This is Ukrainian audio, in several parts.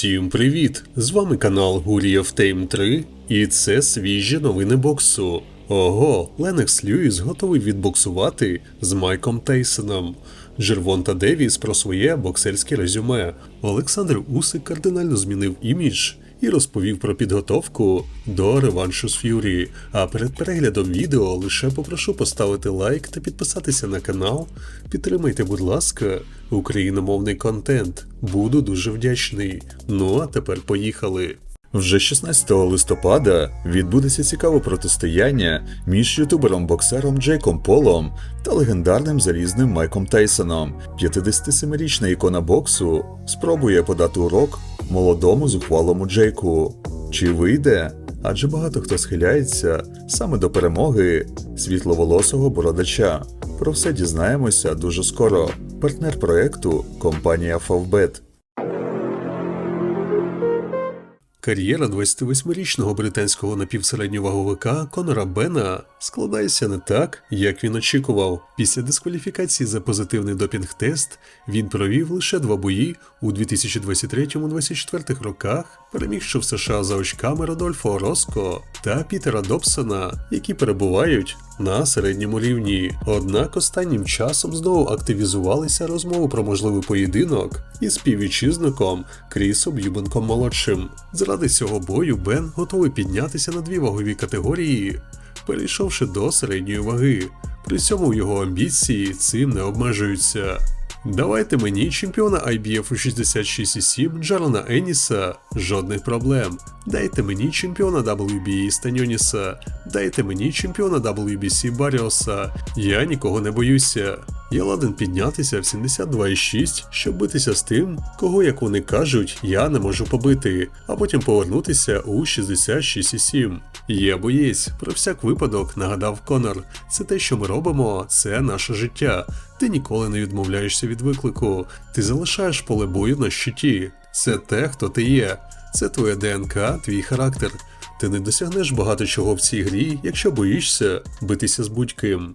Всім привіт! З вами канал Гурієв Тейм 3, і це свіжі новини боксу. Ого, Ленекс Льюіс готовий відбоксувати з Майком Тейсоном. Джервонта Девіс про своє боксерське резюме. Олександр Усик кардинально змінив імідж і розповів про підготовку до реваншу з Ф'юрі. А перед переглядом відео лише попрошу поставити лайк та підписатися на канал. Підтримайте, будь ласка, україномовний контент. Буду дуже вдячний. Ну а тепер поїхали. Вже 16 листопада відбудеться цікаве протистояння між ютубером-боксером Джейком Полом та легендарним залізним Майком Тейсоном. 57-річна ікона боксу спробує подати урок молодому зухвалому Джейку. Чи вийде? Адже багато хто схиляється саме до перемоги світловолосого бородача. Про все дізнаємося дуже скоро. Партнер проекту компанія Favbet. Кар'єра 28-річного британського напівсередньоваговика Конора Бена складається не так, як він очікував. Після дискваліфікації за позитивний допінг-тест він провів лише два бої у 2023-2024 роках, перемігши в США за очками Родольфо Ороско та Пітера Добсона, які перебувають на середньому рівні. Однак останнім часом знову активізувалися розмови про можливий поєдинок із співвітчизником Крісом Юбенком молодшим. Заради цього бою Бен готовий піднятися на дві вагові категорії, перейшовши до середньої ваги. При цьому його амбіції цим не обмежуються. Давайте мені чемпіона IBF у 66,7 Джарана Еніса, жодних проблем. Дайте мені чемпіона WBA Станьоніса, дайте мені чемпіона WBC Баріоса. Я нікого не боюся. Я ладен піднятися в 72,6, щоб битися з тим, кого, як вони кажуть, я не можу побити, а потім повернутися у 66,7. Є боєць, про всяк випадок нагадав Конор. Це те, що ми робимо, це наше життя. Ти ніколи не відмовляєшся від виклику, ти залишаєш поле бою на щиті. Це те, хто ти є. Це твоя ДНК, твій характер. Ти не досягнеш багато чого в цій грі, якщо боїшся битися з будь-ким.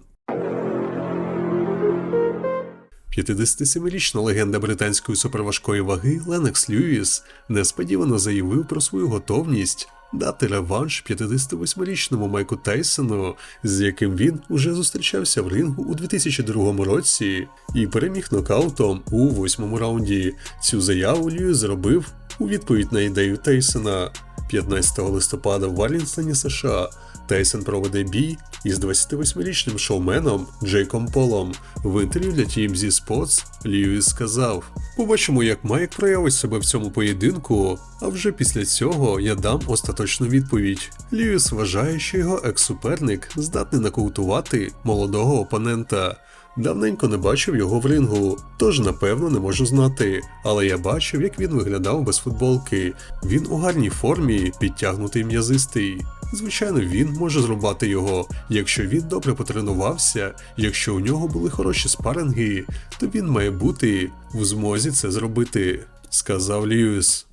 57-річна легенда британської суперважкої ваги Ленекс Льюіс несподівано заявив про свою готовність дати реванш 58-річному Майку Тайсону, з яким він уже зустрічався в рингу у 2002 році і переміг нокаутом у восьмому раунді. Цю заяву Льюіс зробив у відповідь на ідею Тейсона 15 листопада в Варлінстоні, США. Тейсон проведе бій із 28-річним шоуменом Джейком Полом. В інтерв'ю для TMZ Sports Льюіс сказав: Побачимо, як Майк проявить себе в цьому поєдинку, а вже після цього я дам остаточну відповідь. Льюіс вважає, що його екс-суперник здатний нокаутувати молодого опонента. Давненько не бачив його в рингу, тож напевно не можу знати. Але я бачив, як він виглядав без футболки. Він у гарній формі, підтягнутий м'язистий. Звичайно, він може зрубати його, якщо він добре потренувався, якщо у нього були хороші спаринги, то він має бути в змозі це зробити, сказав Льюіс.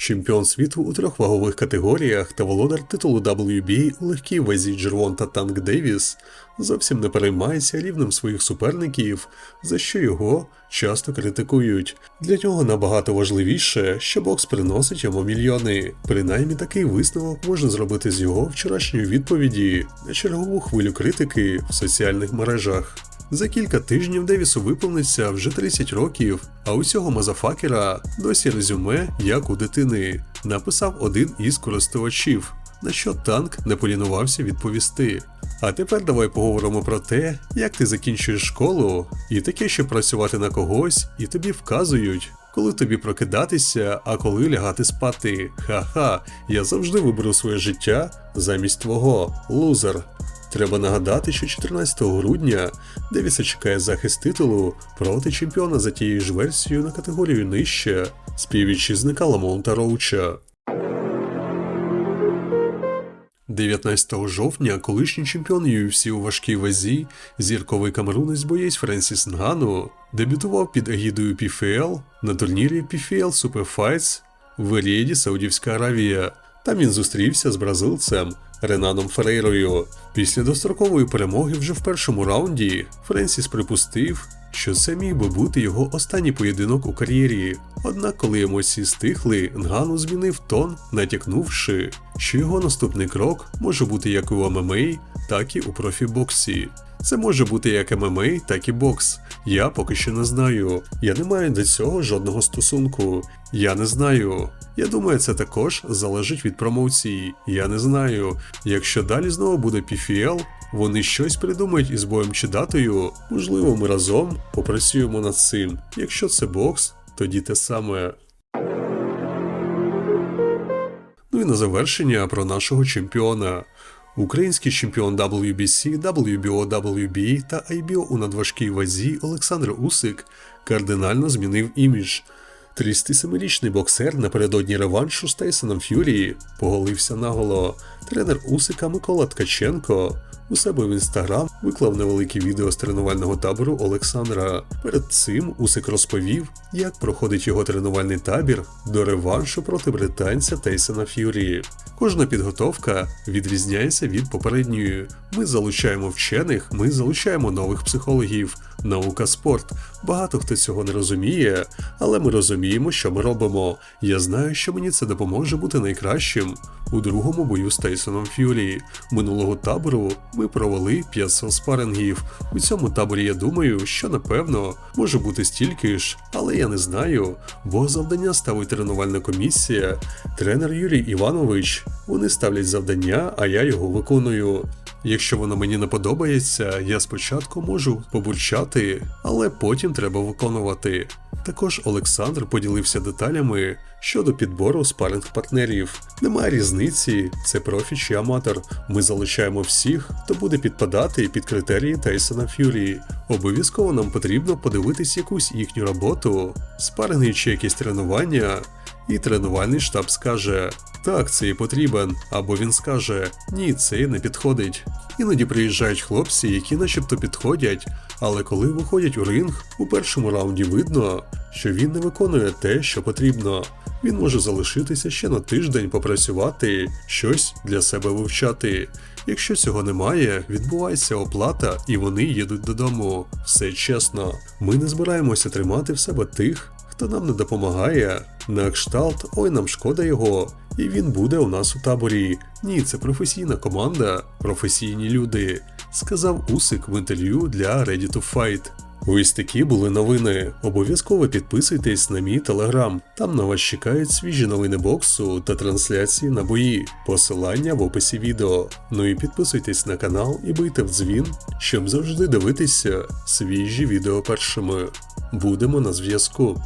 Чемпіон світу у трьох вагових категоріях та володар титулу WBA у легкій вазі Джервонта Танк Девіс зовсім не переймається рівнем своїх суперників, за що його часто критикують. Для нього набагато важливіше, що бокс приносить йому мільйони. Принаймні такий висновок можна зробити з його вчорашньої відповіді на чергову хвилю критики в соціальних мережах. За кілька тижнів Девісу виповниться вже 30 років, а у цього мазафакера досі резюме як у дитини, написав один із користувачів, на що танк не полінувався відповісти. А тепер давай поговоримо про те, як ти закінчуєш школу, і таке, що працювати на когось, і тобі вказують, коли тобі прокидатися, а коли лягати спати. Ха-ха, я завжди виберу своє життя замість твого, лузер. Треба нагадати, що 14 грудня Девіса чекає захист титулу проти чемпіона за тією ж версією на категорію нижче співвітчизника Ламонта Роуча. 19 жовтня колишній чемпіон UFC у важкій вазі, зірковий камерунець боєць Френсіс Нгану дебютував під егідою PFL на турнірі PFL Super Fights в Рієді, Саудівська Аравія. Там він зустрівся з бразилцем Ренаном Ферейрою. Після дострокової перемоги вже в першому раунді Френсіс припустив, що це міг би бути його останній поєдинок у кар'єрі. Однак, коли емоції стихли, Нгану змінив тон, натякнувши, що його наступний крок може бути як у ММА, так і у профібоксі. Це може бути як ММА, так і бокс. Я поки що не знаю. Я не маю до цього жодного стосунку. Я не знаю. Я думаю, це також залежить від промоції. Я не знаю. Якщо далі знову буде PFL, вони щось придумають із боєм чи датою. Можливо, ми разом попрацюємо над цим. Якщо це бокс, тоді те саме. Ну і на завершення про нашого чемпіона. Український чемпіон WBC, WBO, WBA та IBO у надважкій вазі Олександр Усик кардинально змінив імідж. 37-річний боксер напередодні реваншу з Тейсоном Ф'юрі поголився наголо. Тренер Усика Микола Ткаченко у себе в інстаграм виклав невелике відео з тренувального табору Олександра. Перед цим Усик розповів, як проходить його тренувальний табір до реваншу проти британця Тейсона Ф'юрі. Кожна підготовка відрізняється від попередньої. Ми залучаємо вчених, ми залучаємо нових психологів, наука спорт. Багато хто цього не розуміє, але ми розуміємо, що ми робимо. Я знаю, що мені це допоможе бути найкращим. У другому бою з Тейсоном Ф'юрі минулого табору ми провели 500 спарингів. У цьому таборі я думаю, що напевно може бути стільки ж, але я не знаю, бо завдання ставить тренувальна комісія. Тренер Юрій Іванович. Вони ставлять завдання, а я його виконую. Якщо воно мені не подобається, я спочатку можу побурчати, але потім треба виконувати. Також Олександр поділився деталями щодо підбору спаринг партнерів. Немає різниці, це профі чи аматор. Ми залучаємо всіх, хто буде підпадати під критерії Тейсона Ф'юрі. Обов'язково нам потрібно подивитись якусь їхню роботу, спаринги чи якісь тренування, і тренувальний штаб скаже: так, це і потрібен, або він скаже Ні, це не підходить. Іноді приїжджають хлопці, які начебто підходять, але коли виходять у ринг, у першому раунді видно, що він не виконує те, що потрібно. Він може залишитися ще на тиждень попрацювати, щось для себе вивчати. Якщо цього немає, відбувається оплата і вони їдуть додому. Все чесно. Ми не збираємося тримати в себе тих, хто нам не допомагає. На кшталт, ой, нам шкода його, і він буде у нас у таборі. Ні, це професійна команда, професійні люди, сказав Усик в інтерв'ю для Ready to Fight. Ось такі були новини. Обов'язково підписуйтесь на мій телеграм. Там на вас чекають свіжі новини боксу та трансляції на бої. Посилання в описі відео. Ну і підписуйтесь на канал і бийте в дзвін, щоб завжди дивитися свіжі відео першими. Будемо на зв'язку.